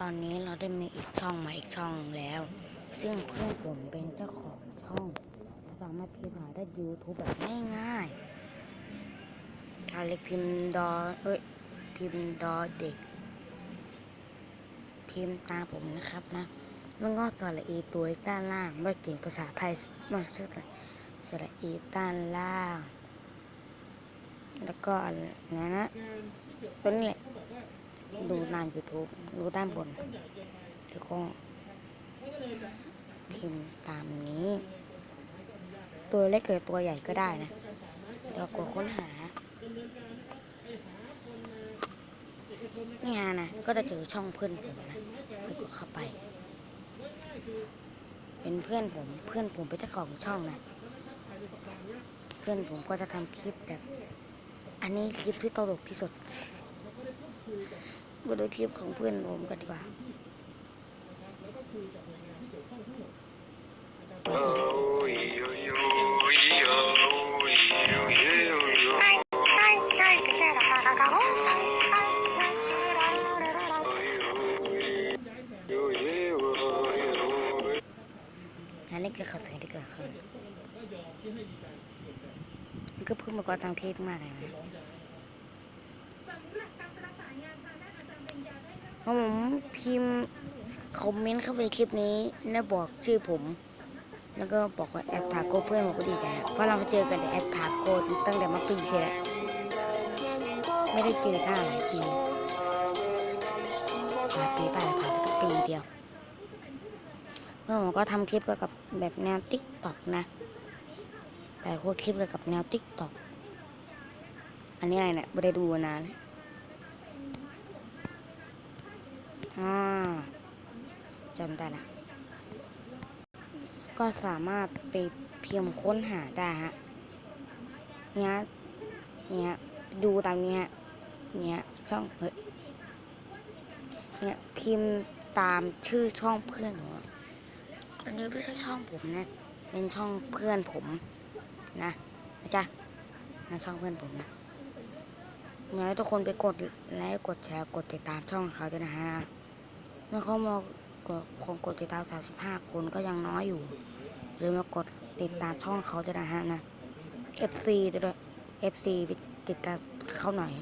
ตอนนี้เราได้มีอีกช่องมาอีกช่องแล้ว ซึ่งเพื่อนผมเป็นเจ้าของช่องสามารถพิมพ์หาได้ยูทูบแบบง่ายๆถ้าเล็กพิมพ์ดอเอ้ยพิมพ์ดอเด็ก พิมพ์ตาผมนะครับนะแล้วก็สระอีตัวด้านล่างไม่เก่งภาษาไทยมากสักเท่าไรสระอีด้านล่าง แล้วก็อะไรนะนะตัวนี้แหละ ดูตาม YouTube ดูด้านบน แล้วก็พิมพ์ตามนี้ ตัวเล็กหรือตัวใหญ่ก็ได้นะเดี๋ยวกดค้นหานี่ฮะนะ ก็จะเจอช่องเพื่อนผมนะไปกดเข้าไป เป็นเพื่อนผม เพื่อนผมเป็นเจ้าของช่องนะ เพื่อนผมก็จะทำคลิปแบบ อันนี้คลิปที่ตลกที่สุด มาดูคลิปของเพื่อนผมกันดีกว่าอันนี้คือข่าวสารที่เกิดขึ้นก็เพิ่งมาก่อนทำคลิปมากเลยนะเพราะ ผมพิมพ์คอมเมนต์เข้าไปคลิปนี้ แล้วบอกชื่อผม แล้วก็บอกว่าแอปทาโก้เพื่อนผมก็ดีใจเพราะเรามาเจอกันในแอปทาโก้ตั้งแต่มาปีที่แล้วไม่ได้เจอหน้าหลายปีหลายปีไปผ่านไปปีเดียวเพื่อผมก็ทำคลิปเกี่ยวกับแบบแนวติ๊กต็อกนะ แต่พวกคลิปเกี่ยวกับแนวติ๊กต็อกอันนี้อะไรเนี่ยไม่ได้ดูมานานอ่า จำได้ละก็สามารถไปพิมพ์ค้นหาได้ฮะเนี้ยเนี้ยดูตามเนี้ยเนี้ยช่องเฮ้ยเนี้ยพิมพ์ตามชื่อช่องเพื่อนผมอะอันนี้ไม่ใช่ช่องผมนะ เป็นช่องเพื่อนผมนะนะจ๊ะนะช่องเพื่อนผมนะงั้นทุกคนไปกดไลค์กดแชร์กดติดตามช่องเขาด้วยนะฮะ เมื่อเขามากดคนกดติดตาม 35 คนก็ยังน้อยอยู่หรือมากดติดตามช่องเขาด้วยนะฮะนะ FC ด้วย FC ติดตามเขาหน่อย